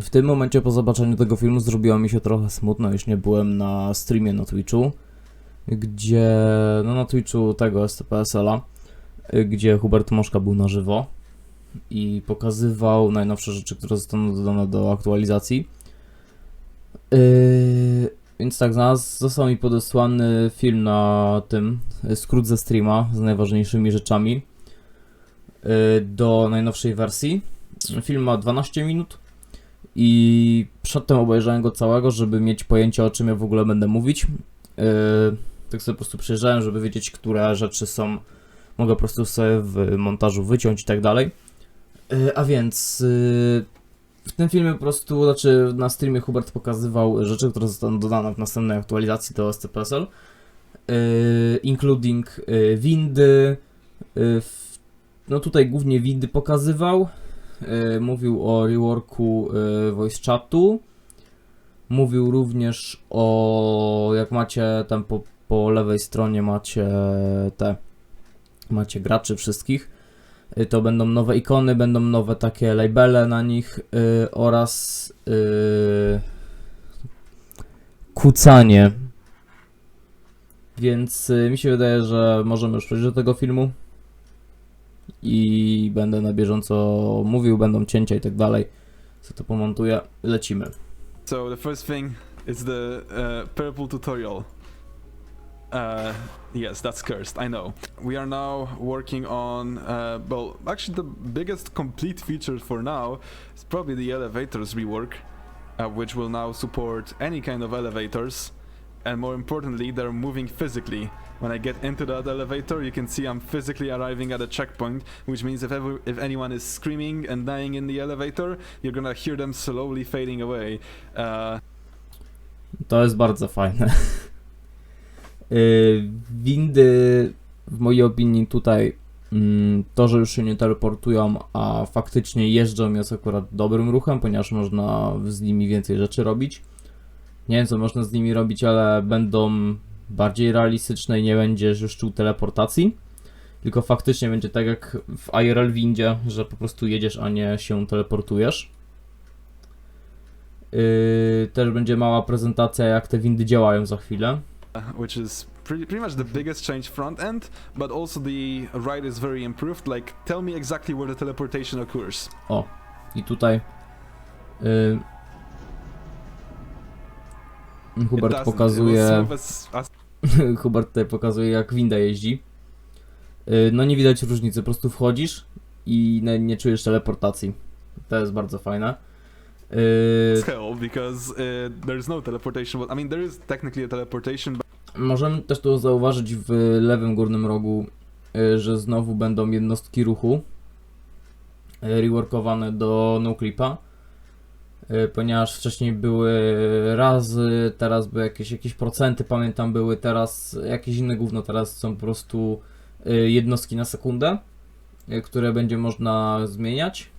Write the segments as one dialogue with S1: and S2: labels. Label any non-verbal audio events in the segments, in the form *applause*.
S1: W tym momencie po zobaczeniu tego filmu zrobiło mi się trochę smutno, już nie byłem na streamie na Twitchu, gdzie, no na Twitchu tego STPSL-a, gdzie Hubert Moszka był na żywo i pokazywał najnowsze rzeczy, które zostaną dodane do aktualizacji. Yy, więc tak, znalazł, został mi podesłany film na tym, y, skrót ze streama z najważniejszymi rzeczami yy, do najnowszej wersji. Film ma 12 minut i przedtem obejrzałem go całego, żeby mieć pojęcie o czym ja w ogóle będę mówić. Yy, tak sobie po prostu przejrzałem, żeby wiedzieć, które rzeczy są, mogę po prostu sobie w montażu wyciąć i tak dalej. Yy, a więc yy, w tym filmie po prostu, znaczy na streamie Hubert pokazywał rzeczy, które zostaną dodane w następnej aktualizacji do SCPSL, yy, including yy, windy, yy, no tutaj głównie windy pokazywał, mówił o reworku yy, voice chatu, mówił również o, jak macie tam po, po lewej stronie macie te, macie graczy wszystkich, y, to będą nowe ikony, będą nowe takie labele na nich y, oraz y, kucanie. Więc y, mi się wydaje, że możemy już przejść do tego filmu i będę na bieżąco mówił, będą cięcia i tak dalej. Co to pomontuję? Lecimy.
S2: So the first thing is the uh, purple tutorial. Uh, yes, that's cursed. I know. We are now working on. Uh, well, actually, the biggest complete feature for now is probably the elevators rework, uh, which will now support any kind of elevators, and more importantly, they're moving physically. When I get into that elevator, you can see I'm physically arriving at a checkpoint, which means if ever, if anyone is screaming and dying in the elevator, you're gonna hear them slowly fading away. Uh,
S1: To jest bardzo fajne. Yy, *laughs* windy, w mojej opinii, tutaj mm, to, że już się nie teleportują, a faktycznie jeżdżą, jest akurat dobrym ruchem, ponieważ można z nimi więcej rzeczy robić. Nie wiem, co można z nimi robić, ale będą bardziej realistyczne i nie będziesz już czuł teleportacji. Tylko faktycznie będzie tak jak w IRL windzie, że po prostu jedziesz, a nie się teleportujesz. Yy, też będzie mała prezentacja, jak te windy działają za chwilę.
S2: which is pretty, pretty much the biggest change front end, but also the ride is very improved. Like, tell me exactly where the teleportation occurs.
S1: O, i tutaj yy, Hubert pokazuje, *laughs* Hubert tutaj pokazuje jak winda jeździ. Yy, no nie widać różnicy, po prostu wchodzisz i nie, nie czujesz teleportacji. To jest bardzo fajne. Yy,
S2: because uh, there's no teleportation. I mean, there is technically a teleportation, but
S1: Możemy też tu zauważyć w lewym górnym rogu, y, że znowu będą jednostki ruchu y, reworkowane do NoClipa, y, ponieważ wcześniej były razy, teraz były jakieś, jakieś procenty, pamiętam były teraz jakieś inne gówno, teraz są po prostu y, jednostki na sekundę, y, które będzie można zmieniać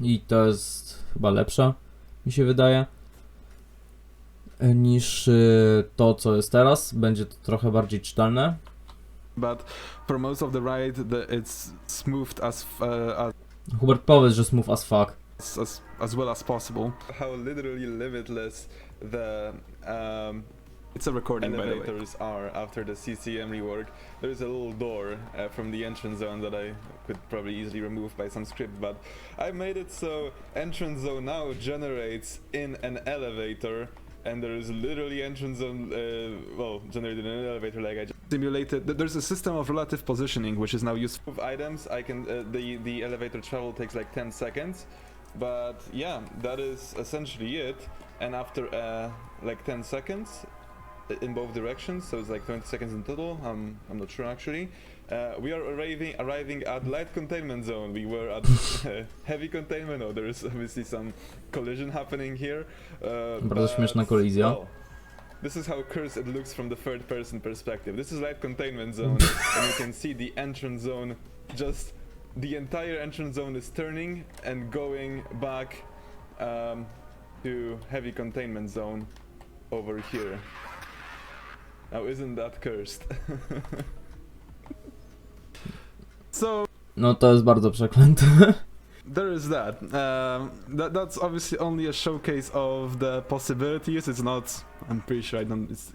S1: i to jest chyba lepsze, mi się wydaje niż to, co jest teraz. Będzie to trochę bardziej czytelne.
S2: but for most of the ride, the, it's smoothed as uh, as
S1: Hubert, powiedz, że smooth as fuck.
S2: As, as well as possible. How literally limitless the um, it's a recording elevators are after the CCM rework. There is a little door uh, from the entrance zone that I could probably easily remove by some script, but I made it so entrance zone now generates in an elevator. And there is literally entrance zone, uh, well, generated in an elevator, like I just simulated. There's a system of relative positioning which is now used with items. I can uh, the the elevator travel takes like 10 seconds, but yeah, that is essentially it. And after uh, like 10 seconds, in both directions, so it's like 20 seconds in total. I'm I'm not sure actually. Uh, we are arriving arriving at light containment zone. We were at uh, *laughs* *laughs* heavy containment. Oh, there is obviously some collision happening here. Uh,
S1: Bardzo śmieszna kolizja.
S2: well, this is how cursed it looks from the third person perspective. This is light containment *laughs* zone, and you can see the entrance zone just the entire entrance zone is turning and going back um, to heavy containment zone over here. Now, isn't that cursed? *laughs* so,
S1: No to jest bardzo przeklęte. *laughs*
S2: there is that. Um, that that's obviously only a showcase of the possibilities. It's not. I'm pretty sure I don't. It's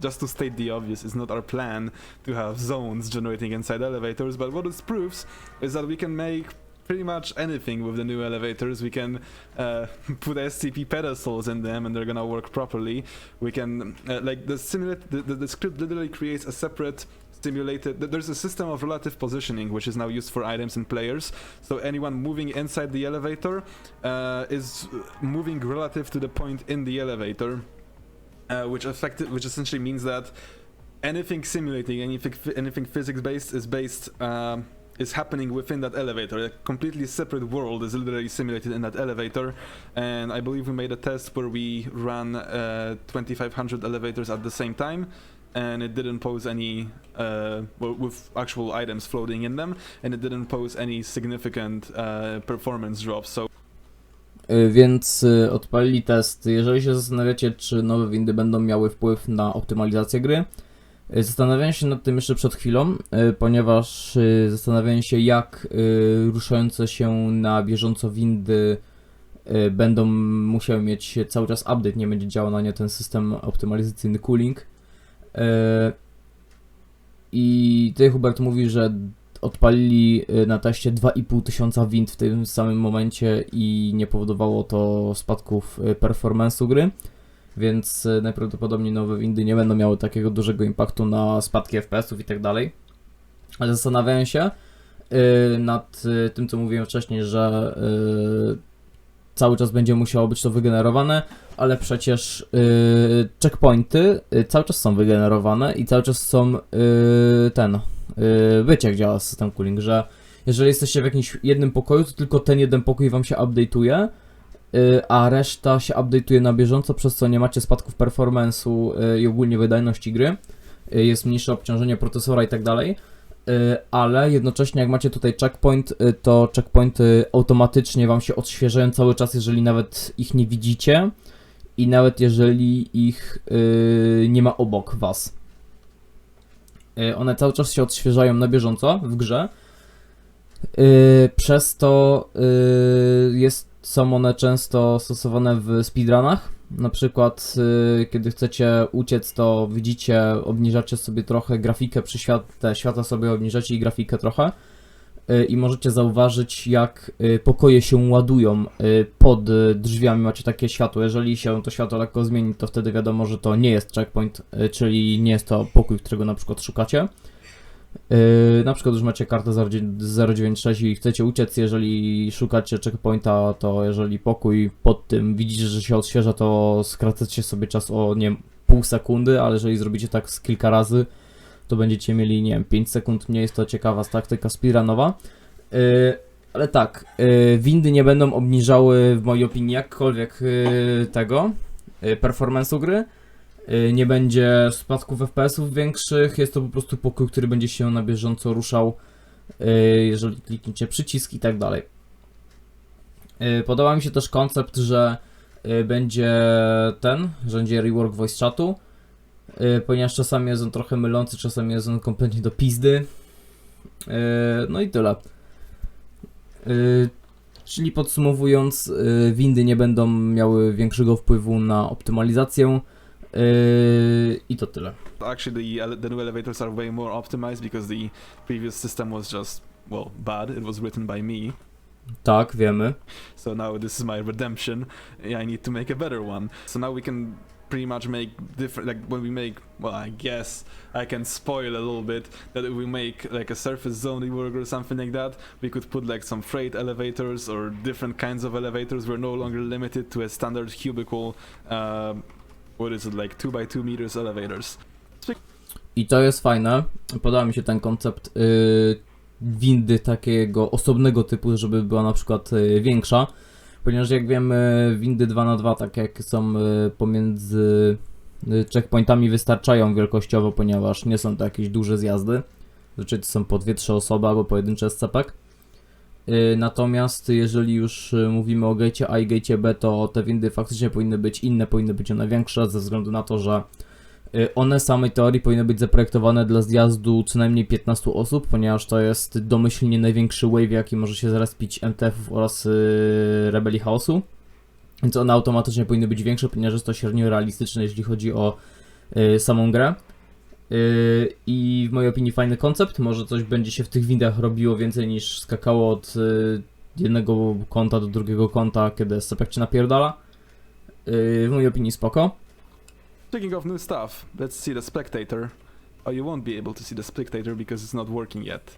S2: just to state the obvious. It's not our plan to have zones generating inside elevators. But what it proves is that we can make pretty much anything with the new elevators. We can uh, *laughs* put SCP pedestals in them, and they're gonna work properly. We can uh, like the simulate. The, the, the script literally creates a separate simulated there's a system of relative positioning which is now used for items and players so anyone moving inside the elevator uh, is moving relative to the point in the elevator uh, which affected which essentially means that anything simulating anything anything physics based is based um, is happening within that elevator. A completely separate world is literally simulated in that elevator. And i believe we made a test where we ran uh, 2500 elevators at the same time. And it didn't pose any uh, with actual items floating in them. And it didn't pose any significant uh, performance drops. So
S1: Więc y, odpalili test. Jeżeli się zastanawiacie, czy nowe windy będą miały wpływ na optymalizację gry, y, zastanawiałem się nad tym jeszcze przed chwilą, y, ponieważ y, zastanawiałem się, jak y, ruszające się na bieżąco windy y, będą musiały mieć cały czas update, nie będzie działał na nie ten system optymalizacyjny cooling. Y, I tutaj Hubert mówi, że odpalili y, na teście 2,5 tysiąca wind w tym samym momencie i nie powodowało to spadków y, performance'u gry, więc y, najprawdopodobniej nowe windy nie będą miały takiego dużego impaktu na spadki FPS-ów i tak dalej. Ale zastanawiałem się nad tym, co mówiłem wcześniej, że cały czas będzie musiało być to wygenerowane, ale przecież checkpointy cały czas są wygenerowane i cały czas są ten yy, wiecie jak działa system cooling, że jeżeli jesteście w jakimś jednym pokoju, to tylko ten jeden pokój wam się update'uje, yy, a reszta się update'uje na bieżąco, przez co nie macie spadków performance'u yy, i ogólnie wydajności gry. Yy, jest mniejsze obciążenie procesora i tak dalej. Ale jednocześnie jak macie tutaj checkpoint, to checkpointy automatycznie wam się odświeżają cały czas, jeżeli nawet ich nie widzicie i nawet jeżeli ich nie ma obok was. Y, One cały czas się odświeżają na bieżąco w grze. Y, Przez to y, jest, są one często stosowane w speedrunach. Na przykład, kiedy chcecie uciec, to widzicie, obniżacie sobie trochę grafikę przy światle, światła sobie obniżacie i grafikę trochę. I możecie zauważyć, jak y, pokoje się ładują y, pod y, drzwiami. Macie takie światło. Jeżeli się to światło lekko zmieni, to wtedy wiadomo, że to nie jest checkpoint, czyli nie jest to pokój, którego na przykład szukacie. Na przykład już macie kartę 096 i chcecie uciec, jeżeli szukacie checkpointa, to jeżeli pokój pod tym widzicie, że się odświeża, to skracacie sobie czas o, nie wiem, pół sekundy, ale jeżeli zrobicie tak z kilka razy, to będziecie mieli, nie wiem, 5 sekund mniej, jest to ciekawa taktyka speedrunowa. Yy, ale tak, yy, windy nie będą obniżały, w mojej opinii, jakkolwiek yy, tego, yy, performance'u gry. Y, nie będzie spadków FPS-ów większych, jest to po prostu pokój, który będzie się na bieżąco ruszał, y, jeżeli klikniecie przycisk i tak dalej. Y, Podoba mi się też koncept, że y, będzie ten, że będzie rework voice chatu, ponieważ czasami jest on trochę mylący, czasami jest on kompletnie do pizdy. Y, No i tyle. Y, Czyli podsumowując, y, windy nie będą miały większego wpływu na optymalizację. I to tyle.
S2: actually the, the new elevators are way more optimized because the previous system was just well bad it was written by me
S1: Tak, wiemy.
S2: so now this is my redemption i need to make a better one so now we can pretty much make different like when we make well i guess i can spoil a little bit that if we make like a surface zone rework or something like that we could put like some freight elevators or different kinds of elevators we're no longer limited to a standard cubicle um, what is it like 2 by 2 meters elevators
S1: I to jest fajne. Podoba mi się ten koncept yy, windy takiego osobnego typu, żeby była na przykład yy, większa. Ponieważ jak wiemy, windy 2x2, tak jak są yy, pomiędzy yy, checkpointami, wystarczają wielkościowo, ponieważ nie są to jakieś duże zjazdy. Zazwyczaj to są po 2-3 osoby albo pojedyncze SCP. Yy, Natomiast jeżeli już mówimy o gate A i gate B, to te windy faktycznie powinny być inne, powinny być one większe, ze względu na to, że One w samej teorii powinny być zaprojektowane dla zjazdu co najmniej 15 osób, ponieważ to jest domyślnie największy wave, jaki może się zrespić MTF-ów oraz yy, Rebelii Chaosu. Więc one automatycznie powinny być większe, ponieważ jest to średnio realistyczne, jeśli chodzi o yy, samą grę. Yy, I w mojej opinii fajny koncept. Może coś będzie się w tych windach robiło więcej niż skakało od yy, jednego konta do drugiego konta, kiedy SCP cię napierdala. Yy, w mojej opinii spoko.
S2: Speaking of new stuff, let's see the spectator. Oh, you won't be able to see the spectator because it's not working yet.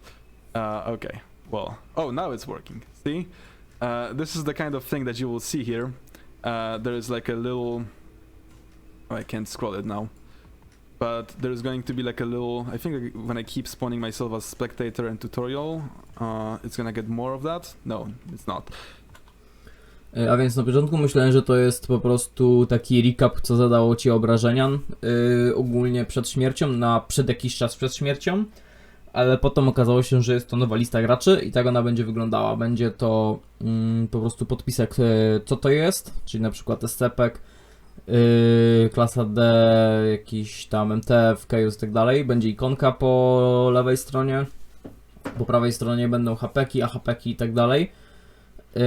S2: Uh, okay, well, oh, now it's working. See? Uh, this is the kind of thing that you will see here. Uh, there is like a little. Oh, I can't scroll it now. But there's going to be like a little. I think when I keep spawning myself as spectator and tutorial, uh, it's gonna get more of that. No, it's not.
S1: E, A więc na początku myślałem, że to jest po prostu taki recap, co zadało ci obrażenia yy, ogólnie przed śmiercią, na przed jakiś czas przed śmiercią, ale potem okazało się, że jest to nowa lista graczy i tak ona będzie wyglądała. Będzie to mm, po prostu podpisek, e, co to jest, czyli na przykład SCP, yy, klasa D, jakiś tam MTF, Chaos i tak dalej. Będzie ikonka po lewej stronie, po prawej stronie będą hapeki, AHPeki i tak dalej. Yy,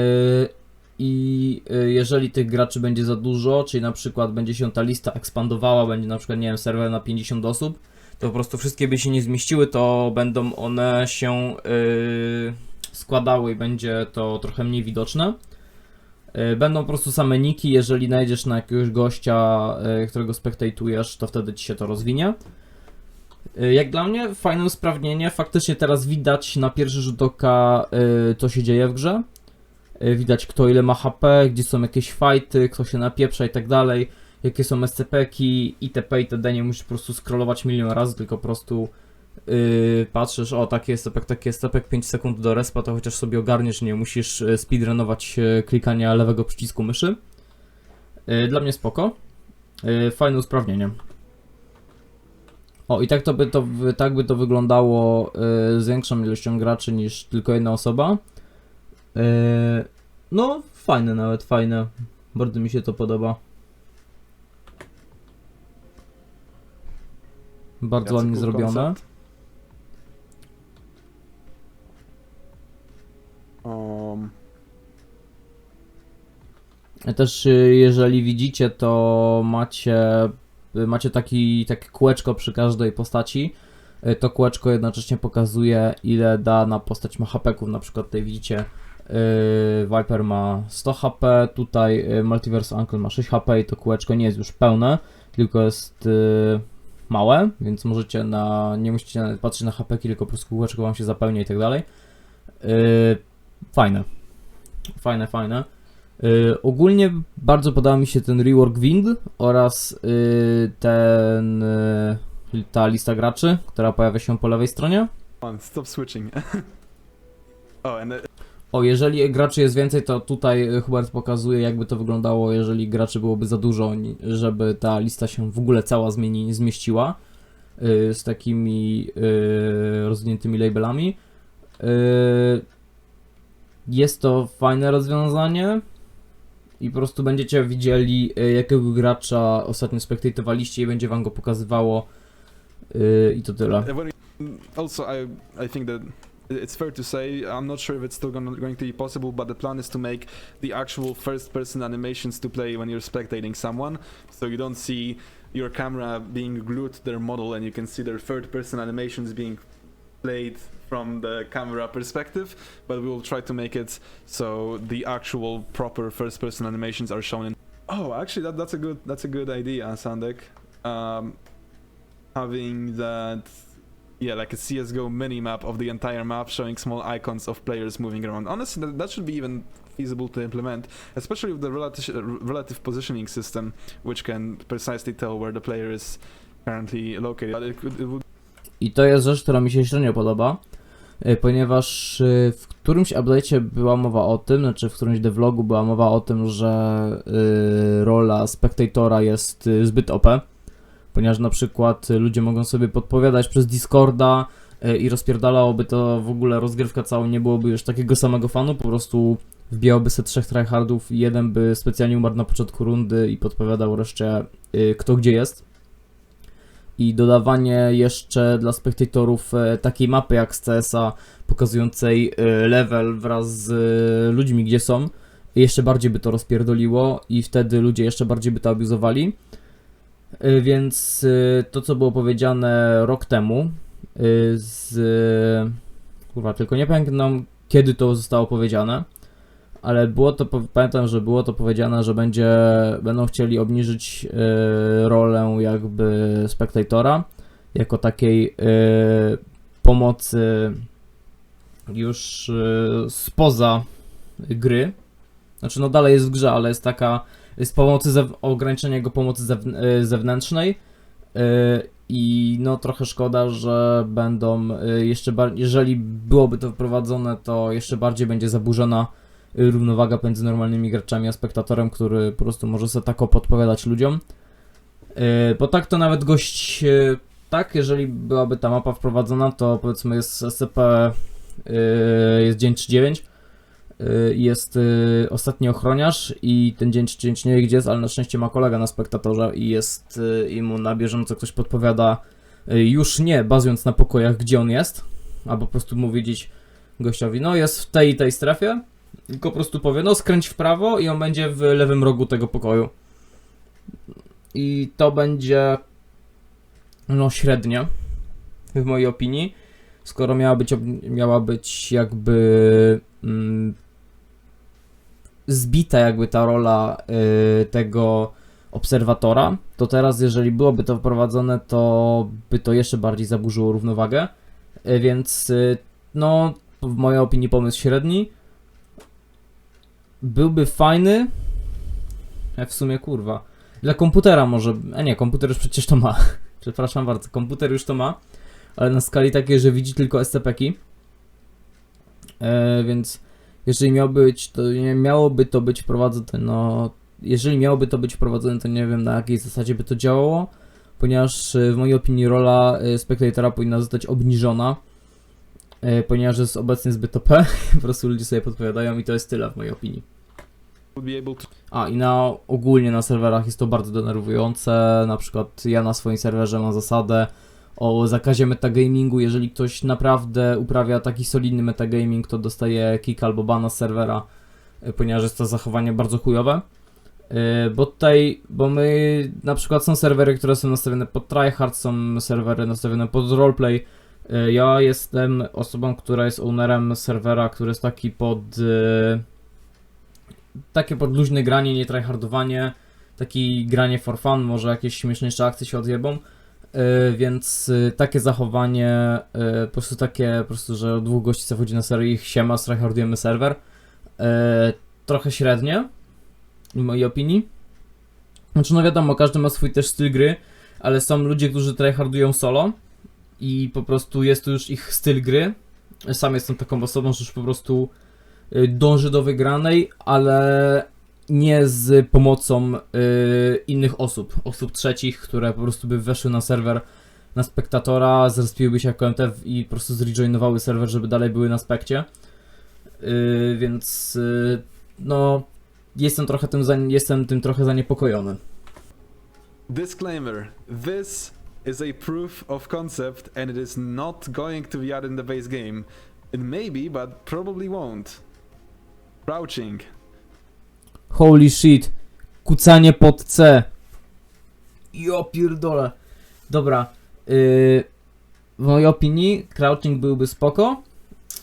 S1: i y, jeżeli tych graczy będzie za dużo, czyli na przykład będzie się ta lista ekspandowała, będzie na przykład, nie wiem, serwer na 50 osób, to po prostu wszystkie by się nie zmieściły, to będą one się y, składały i będzie to trochę mniej widoczne. Y, Będą po prostu same niki, jeżeli najdziesz na jakiegoś gościa, y, którego spektatujesz, to wtedy ci się to rozwinie. Y, Jak dla mnie fajne usprawnienie, faktycznie teraz widać na pierwszy rzut oka, y, co się dzieje w grze. Y, Widać kto ile ma HP, gdzie są jakieś fighty, kto się napieprza i tak dalej, jakie są SCP-ki, itp. itd. Nie musisz po prostu scrollować milion razy, tylko po prostu yy, patrzysz, o taki SCP, taki SCP, 5 sekund do respa, to chociaż sobie ogarniesz, nie musisz y, speedrunować y, klikania lewego przycisku myszy. Y, Dla mnie spoko. Y, Fajne usprawnienie. O, i tak to by to, tak by to wyglądało y, z większą ilością graczy niż tylko jedna osoba. Yy, no, fajne nawet, fajne. Bardzo mi się to podoba. Bardzo
S2: a
S1: ładnie zrobione.
S2: Um,
S1: Też y, jeżeli widzicie, to macie, y, macie taki, takie kółeczko przy każdej postaci. Y, To kółeczko jednocześnie pokazuje ile dana postać ma HP-ków. Na przykład tutaj widzicie Viper ma 100 HP, tutaj y, Multiverse Uncle ma 6 HP i to kółeczko nie jest już pełne, tylko jest y, małe, więc możecie na, nie musicie nawet patrzeć na HP, tylko po prostu kółeczko wam się zapełnia i tak dalej. Y, Fajne. Fajne, fajne. Y, ogólnie bardzo podoba mi się ten rework wind oraz y, ten y, ta lista graczy, która pojawia się po lewej stronie.
S2: on, stop switching. *laughs* oh, and uh,
S1: O, jeżeli graczy jest więcej, to tutaj y, Hubert pokazuje, jakby to wyglądało, jeżeli graczy byłoby za dużo, żeby ta lista się w ogóle cała zmieni, zmieściła y, z takimi y, rozwiniętymi labelami. Y, jest to fajne rozwiązanie i po prostu będziecie widzieli, jakiego gracza ostatnio spektatowaliście i będzie wam go pokazywało y, i to tyle.
S2: Also I I think that it's fair to say I'm not sure if it's still gonna, going to be possible, but the plan is to make the actual first-person animations to play when you're spectating someone, so you don't see your camera being glued to their model, and you can see their third-person animations being played from the camera perspective. But we will try to make it so the actual proper first-person animations are shown in. Oh, actually, that, that's a good that's a good idea, Sandek. Um, having that yeah like a csgo mini map of the entire map showing small icons of players moving around. Honestly that, that should be even feasible to implement especially with the relative relative positioning system which can precisely tell where the player is currently located. But it, could, it would
S1: I to jest rzecz, która mi się średnio podoba, y, ponieważ y, w którymś update'cie była mowa o tym, znaczy w którymś devlogu była mowa o tym, że y, rola spectatora jest zbyt OP, ponieważ na przykład y, ludzie mogą sobie podpowiadać przez Discorda y, i rozpierdalałoby to w ogóle rozgrywka całą, nie byłoby już takiego samego fanu, po prostu wbijałoby se trzech tryhardów i jeden by specjalnie umarł na początku rundy i podpowiadał reszcie y, kto gdzie jest. i dodawanie jeszcze dla spektatorów takiej mapy jak z CS-a pokazującej level wraz z ludźmi, gdzie są, jeszcze bardziej by to rozpierdoliło i wtedy ludzie jeszcze bardziej by to abuzowali. E, Więc e, to, co było powiedziane rok temu e, z... Kurwa, tylko nie pamiętam kiedy to zostało powiedziane, ale było to, pamiętam, że było to powiedziane, że będzie, będą chcieli obniżyć rolę jakby spektatora jako takiej pomocy już spoza gry. Znaczy, no dalej jest w grze, ale jest taka, jest pomocy, ograniczenie jego pomocy e, zewnętrznej. e, I no trochę szkoda, że będą e, jeszcze bardziej, jeżeli byłoby to wprowadzone, to jeszcze bardziej będzie zaburzona y, równowaga między normalnymi graczami a spektatorem, który po prostu może sobie tak podpowiadać ludziom. Bo tak to nawet gość, tak, jeżeli byłaby ta mapa wprowadzona, to powiedzmy jest SCP, jest dzień 39, yy, jest yy, ostatni ochroniarz i ten dzień 39 nie wie gdzie jest, ale na szczęście ma kolega na spektatorze i jest yy, i mu na bieżąco ktoś podpowiada, już nie bazując na pokojach, gdzie on jest, albo po prostu mu wiedzieć gościowi, no jest w tej i tej strefie, tylko po prostu powie, no skręć w prawo i on będzie w lewym rogu tego pokoju. I to będzie no średnie w mojej opinii, skoro miała być, miała być jakby mm, zbita jakby ta rola y, tego obserwatora, to teraz jeżeli byłoby to wprowadzone, to by to jeszcze bardziej zaburzyło równowagę, Y, więc y, no w mojej opinii pomysł średni, byłby fajny. E, w sumie kurwa. Dla komputera może. A nie, komputer już przecież to ma. *laughs* Przepraszam bardzo, komputer już to ma. Ale na skali takiej, że widzi tylko SCP-ki. E, więc jeżeli miał być, to nie miałoby to być wprowadzone, no. Jeżeli miałoby to być wprowadzone, to nie wiem na jakiej zasadzie by to działało. Ponieważ e, w mojej opinii rola e, spektatora powinna zostać obniżona. E, ponieważ jest obecnie zbyt OP. *laughs* po prostu ludzie sobie podpowiadają i to jest tyle w mojej opinii. A i na ogólnie na serwerach jest to bardzo denerwujące. Na przykład ja na swoim serwerze mam zasadę o zakazie metagamingu. Jeżeli ktoś naprawdę uprawia taki solidny metagaming, to dostaje kick albo bana z serwera, y, ponieważ jest to zachowanie bardzo chujowe. Y, Bo tutaj, bo my na przykład są serwery, które są nastawione pod tryhard, są serwery nastawione pod roleplay. Y, Ja jestem osobą, która jest ownerem serwera, który jest taki pod takie podluźne granie, nie tryhardowanie, taki granie for fun, może jakieś śmieszniejsze akcje się odjebą, więc yy, takie zachowanie, yy, po prostu takie, po prostu, że dwóch gości zachodzi na serwer i ich siema, tryhardujemy serwer, trochę średnie, w mojej opinii. Znaczy, no wiadomo, każdy ma swój też styl gry, ale są ludzie, którzy tryhardują solo i po prostu jest to już ich styl gry. Sam jestem taką osobą, że już po prostu y, dąży do wygranej, ale nie z pomocą y, innych osób, osób trzecich, które po prostu by weszły na serwer na spektatora, zrespiłyby się jako MTF i po prostu zrejoinowały serwer, żeby dalej były na spekcie. Y, więc y, no jestem trochę tym, jestem tym trochę zaniepokojony.
S2: Disclaimer This is a proof of concept and it is not going to be added in the base game. It may be, but probably won't. Crouching.
S1: Holy shit. Kucanie pod C. Jo pierdolę. Dobra. Yy, w mojej opinii crouching byłby spoko.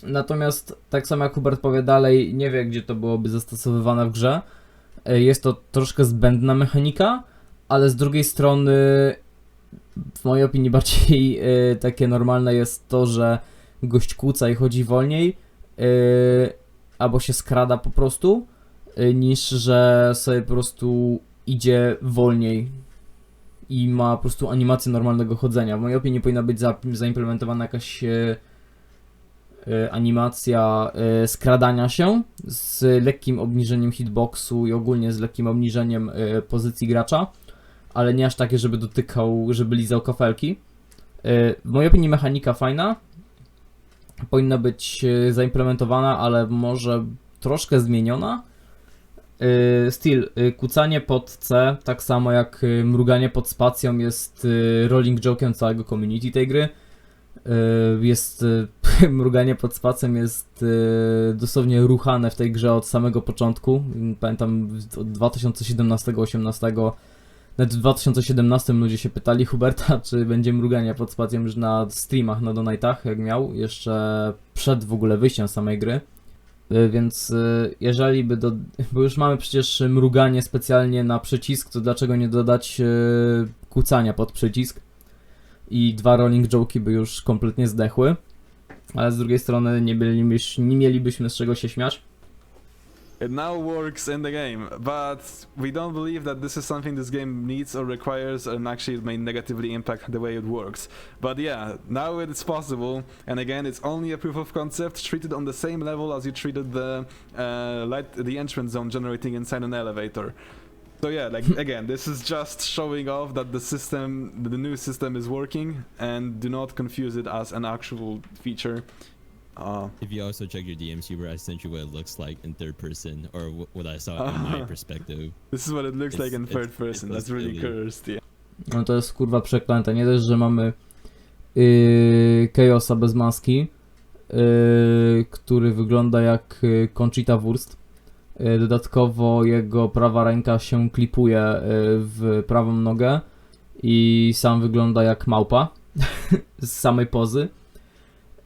S1: Natomiast tak samo jak Hubert powie dalej, nie wie gdzie to byłoby zastosowywane w grze. Yy, jest to troszkę zbędna mechanika, ale z drugiej strony w mojej opinii *laughs* bardziej yy, takie normalne jest to, że gość kłóca i chodzi wolniej. Yy, albo się skrada po prostu niż że sobie po prostu idzie wolniej i ma po prostu animację normalnego chodzenia. W mojej opinii powinna być za, zaimplementowana jakaś e, animacja e, skradania się z lekkim obniżeniem hitboxu i ogólnie z lekkim obniżeniem e, pozycji gracza, ale nie aż takie, żeby dotykał, żeby lizał kafelki. E, w mojej opinii mechanika fajna, powinna być zaimplementowana, ale może troszkę zmieniona. Y, Still, y, kucanie pod C, tak samo jak y, mruganie pod spacją jest rolling joke'em całego community tej gry. Jest *laughs* mruganie pod spacją jest dosłownie ruchane w tej grze od samego początku. Pamiętam od 2017-18 nawet w 2017 ludzie się pytali Huberta, *laughs* czy będzie mruganie pod spacją już na streamach, na donatach, jak miał, jeszcze przed w ogóle wyjściem samej gry. Y, Więc y, jeżeli by do... Bo już mamy przecież mruganie specjalnie na przycisk, to dlaczego nie dodać y, kucania pod przycisk? I dwa rolling joke'i by już kompletnie zdechły. Ale z drugiej strony nie, bylibyś, nie mielibyśmy z czego się śmiać.
S2: It now works in the game, but we don't believe that this is something this game needs or requires, and actually it may negatively impact the way it works. But yeah, now it's possible, and again, it's only a proof of concept treated on the same level as you treated the uh, light, the entrance zone generating inside an elevator. So yeah, like again, this is just showing off that the system, the new system is working, and do not confuse it as an actual feature. Uh,
S3: If you also check your DMs, Hubert, I sent you what it looks like in third person, or wh- what I saw in my perspective.
S2: this is what it looks
S3: It's-
S2: like in
S3: it's-
S2: third
S3: it
S2: person.
S3: was
S2: That's really
S3: really-
S2: cursed. Yeah.
S1: No to jest kurwa przeklęte. Nie dość, że mamy yy, Chaosa bez maski, yy, który wygląda jak yy, Conchita Wurst. Yy, dodatkowo jego prawa ręka się klipuje yy, w prawą nogę i sam wygląda jak małpa *laughs* z samej pozy.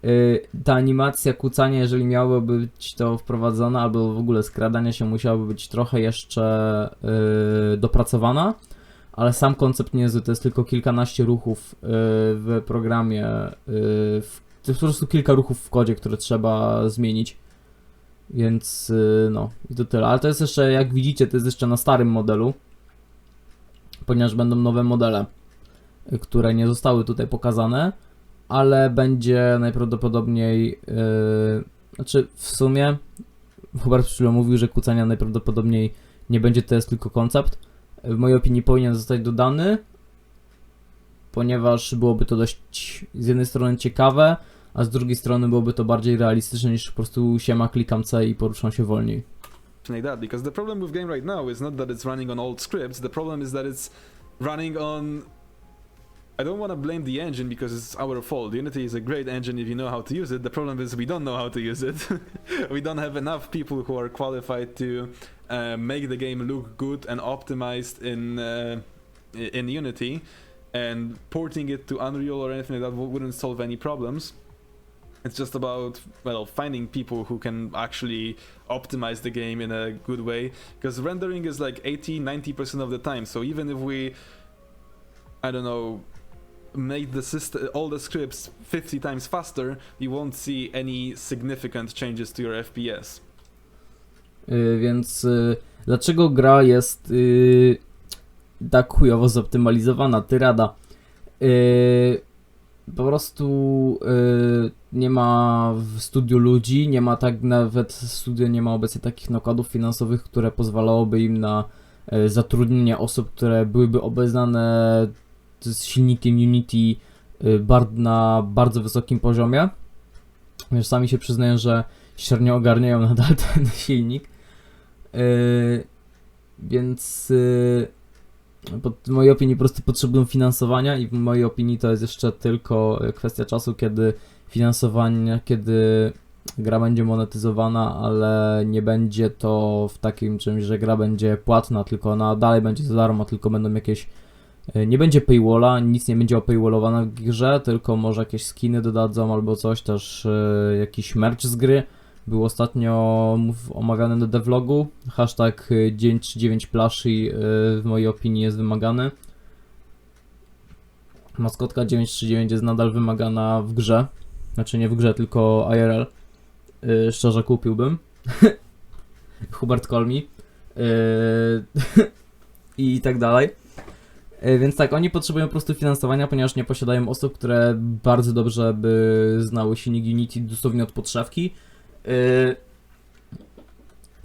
S1: Yy, ta animacja kucania, jeżeli miałoby być to wprowadzone, albo w ogóle skradanie się musiałoby być trochę jeszcze yy, dopracowana ale sam koncept niezły, to jest tylko kilkanaście ruchów y, w programie, y, w, to jest po prostu kilka ruchów w kodzie, które trzeba zmienić, więc y, no i to tyle, ale to jest jeszcze, jak widzicie, to jest jeszcze na starym modelu, ponieważ będą nowe modele, y, które nie zostały tutaj pokazane, ale będzie najprawdopodobniej, y, znaczy w sumie, Hubert chwilą mówił, że kłócenia najprawdopodobniej nie będzie, to jest tylko koncept, w mojej opinii powinien zostać dodany, ponieważ byłoby to dość z jednej strony ciekawe, a z drugiej strony byłoby to bardziej realistyczne niż po prostu siema, klikam C i poruszam się wolniej.
S2: that because the problem with game right now is not that it's running on old scripts the problem is that it's running on I don't want to blame the engine because it's our fault. Unity is a great engine if you know how to use it. The problem is we don't know how to use it. *laughs* we don't have enough people who are qualified to uh, make the game look good and optimized in uh, in Unity. And porting it to Unreal or anything like that wouldn't solve any problems. It's just about well finding people who can actually optimize the game in a good way because rendering is like 80 90% of the time so even if we i don't know make the system all the scripts 50 times faster you won't see any significant changes to your fps
S1: Yy, więc yy, dlaczego gra jest yy, tak chujowo zoptymalizowana? Tyrada. Yy, po prostu yy, nie ma w studiu ludzi, nie ma tak nawet studio nie ma obecnie takich nakładów finansowych, które pozwalałoby im na yy, zatrudnienie osób, które byłyby obeznane z silnikiem Unity bar- na bardzo wysokim poziomie. Wiesz, sami się przyznają, że średnio ogarniają *laughs* nadal ten silnik. Yy, więc yy, pod, w mojej opinii po prostu potrzebują finansowania i w mojej opinii to jest jeszcze tylko kwestia czasu, kiedy finansowanie, kiedy gra będzie monetyzowana, ale nie będzie to w takim czymś, że gra będzie płatna, tylko ona dalej będzie za darmo, tylko będą jakieś nie będzie paywalla, nic nie będzie opaywallowane w grze, tylko może jakieś skiny dodadzą albo coś, też yy, jakiś merch z gry. Był ostatnio omawiany na devlogu. Hashtag y, 939 Plushie y, w mojej opinii jest wymagany. Maskotka 939 jest nadal wymagana w grze. Znaczy nie w grze, tylko IRL. Szczerze kupiłbym. *laughs* Hubert Kolmi. *laughs* I tak dalej. Y, Więc tak, oni potrzebują po prostu finansowania, ponieważ nie posiadają osób, które bardzo dobrze by znały silnik Unity dosłownie od podszewki. Yy,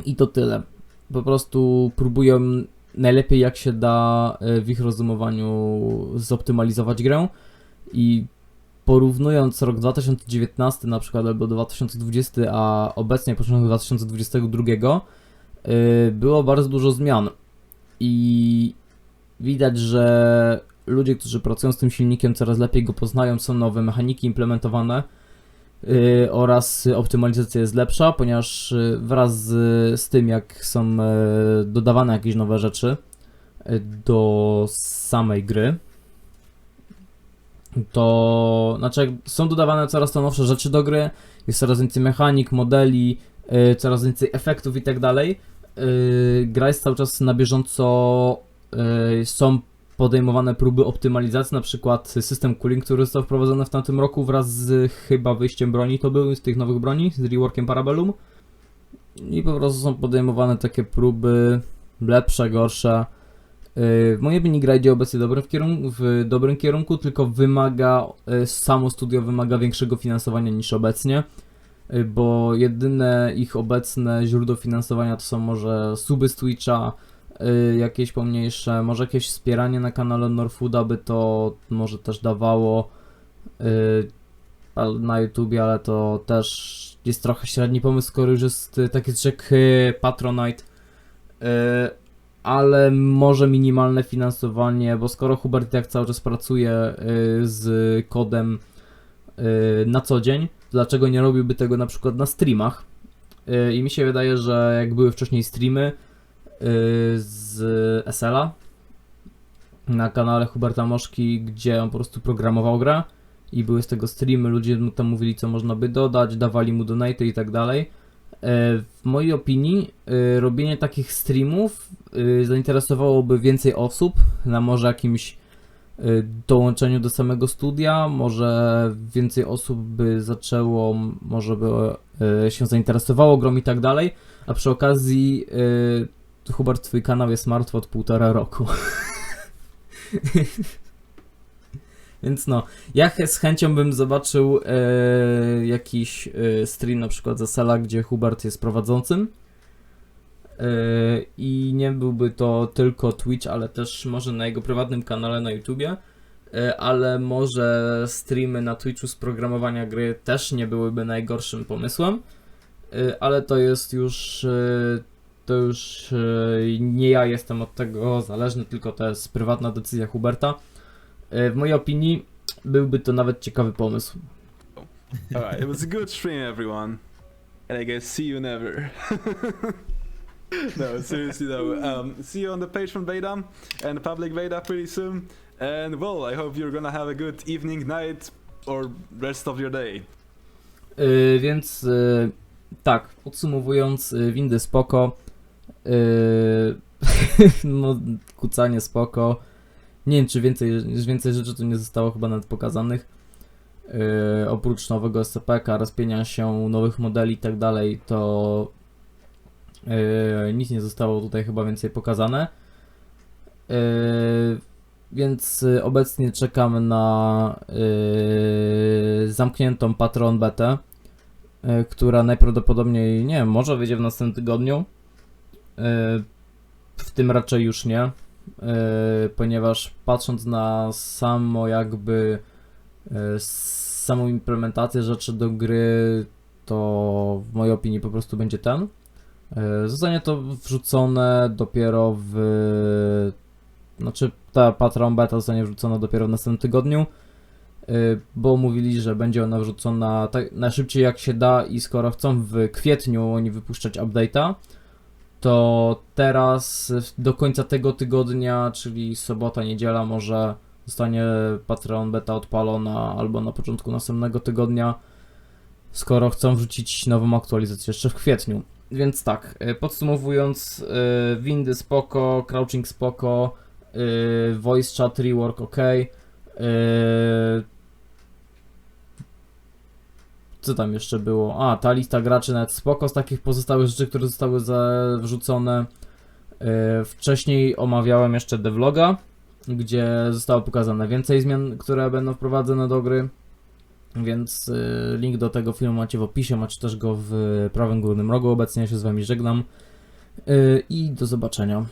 S1: I to tyle. Po prostu próbują najlepiej jak się da yy, w ich rozumowaniu zoptymalizować grę i porównując rok 2019 na przykład albo 2020, a obecnie początek 2022, y, było bardzo dużo zmian i widać, że ludzie, którzy pracują z tym silnikiem coraz lepiej go poznają, są nowe mechaniki implementowane y, oraz optymalizacja jest lepsza, ponieważ y, wraz z, z tym jak są y, dodawane jakieś nowe rzeczy y, do samej gry, to znaczy są dodawane coraz to nowsze rzeczy do gry, jest coraz więcej mechanik, modeli, y, coraz więcej efektów i tak dalej. Gra jest cały czas na bieżąco, są podejmowane próby optymalizacji, na przykład system cooling, który został wprowadzony w tamtym roku wraz z chyba wyjściem broni, to był z tych nowych broni, z reworkiem Parabellum. I po prostu są podejmowane takie próby lepsze, gorsze. Yy, W mojej opinii gra idzie obecnie dobrym w, kierunku, w dobrym kierunku, tylko wymaga, yy, samo studio wymaga większego finansowania niż obecnie, bo jedyne ich obecne źródło finansowania to są może suby z Twitcha, jakieś pomniejsze, może jakieś wspieranie na kanale Norfooda by to może też dawało ale- na YouTubie, ale to też jest trochę średni pomysł, skoro już jest yy, taki yy, Patronite. Ale może minimalne finansowanie, bo skoro Hubert jak cały czas pracuje y, z kodem y, na co dzień, dlaczego nie robiłby tego na przykład na streamach? Y, I mi się wydaje, że jak były wcześniej streamy y, z SL-a na kanale Huberta Moszki, gdzie on po prostu programował grę i były z tego streamy, ludzie mu tam mówili co można by dodać, dawali mu donate i tak dalej. E, W mojej opinii e, robienie takich streamów e, zainteresowałoby więcej osób na może jakimś dołączeniu do samego studia, może więcej osób by zaczęło, może by e, się zainteresowało grą i tak dalej, a przy okazji Hubert, twój kanał jest martwy od półtora roku. *laughs* Więc no, ja z chęcią bym zobaczył e, jakiś e, stream na przykład ze Sala, gdzie Hubert jest prowadzącym. E, I nie byłby to tylko Twitch, ale też może na jego prywatnym kanale na YouTubie. E, ale może streamy na Twitchu z programowania gry też nie byłyby najgorszym pomysłem. E, ale to jest już. E, to już e, nie ja jestem od tego zależny, tylko to jest prywatna decyzja Huberta. E, W mojej opinii byłby to nawet ciekawy pomysł.
S2: Alright, it was a good stream, everyone. And I guess see you never. *laughs* no, seriously though. Um, see you on the patron beta and public beta pretty soon. And well, I hope you're gonna have a good evening, night, or rest of your day.
S1: Yy, więc yy, tak, podsumowując, windy spoko. Yy, *laughs* no, kucanie spoko. Nie wiem, czy więcej, więcej rzeczy tu nie zostało chyba nawet pokazanych. Yy, oprócz nowego SCP-ka, rozpienia się nowych modeli i tak dalej, to yy, nic nie zostało tutaj chyba więcej pokazane. Yy, więc obecnie czekamy na yy, zamkniętą Patron betę, yy, która najprawdopodobniej, nie wiem, może wyjdzie w następnym tygodniu. Yy, w tym raczej już nie, yy, ponieważ patrząc na samo jakby yy, samą implementację rzeczy do gry, to w mojej opinii po prostu będzie ten. Zostanie to wrzucone dopiero w znaczy ta Patron Beta zostanie wrzucona dopiero w następnym tygodniu, bo mówili, że będzie ona wrzucona tak najszybciej jak się da i skoro chcą w kwietniu oni wypuszczać update'a, to teraz y, do końca tego tygodnia, czyli sobota, niedziela może zostanie Patreon Beta odpalona albo na początku następnego tygodnia, skoro chcą wrzucić nową aktualizację jeszcze w kwietniu. Więc tak, y, podsumowując, y, windy spoko, crouching spoko, Yy, voice chat rework ok. Co tam jeszcze było? A, ta lista graczy nawet spoko z takich pozostałych rzeczy, które zostały wrzucone. Yy, wcześniej omawiałem jeszcze devloga, gdzie zostało pokazane więcej zmian, które będą wprowadzone do gry. Więc yy, link do tego filmu macie w opisie, macie też go w prawym górnym rogu. Obecnie się z wami żegnam. Yy, I do zobaczenia.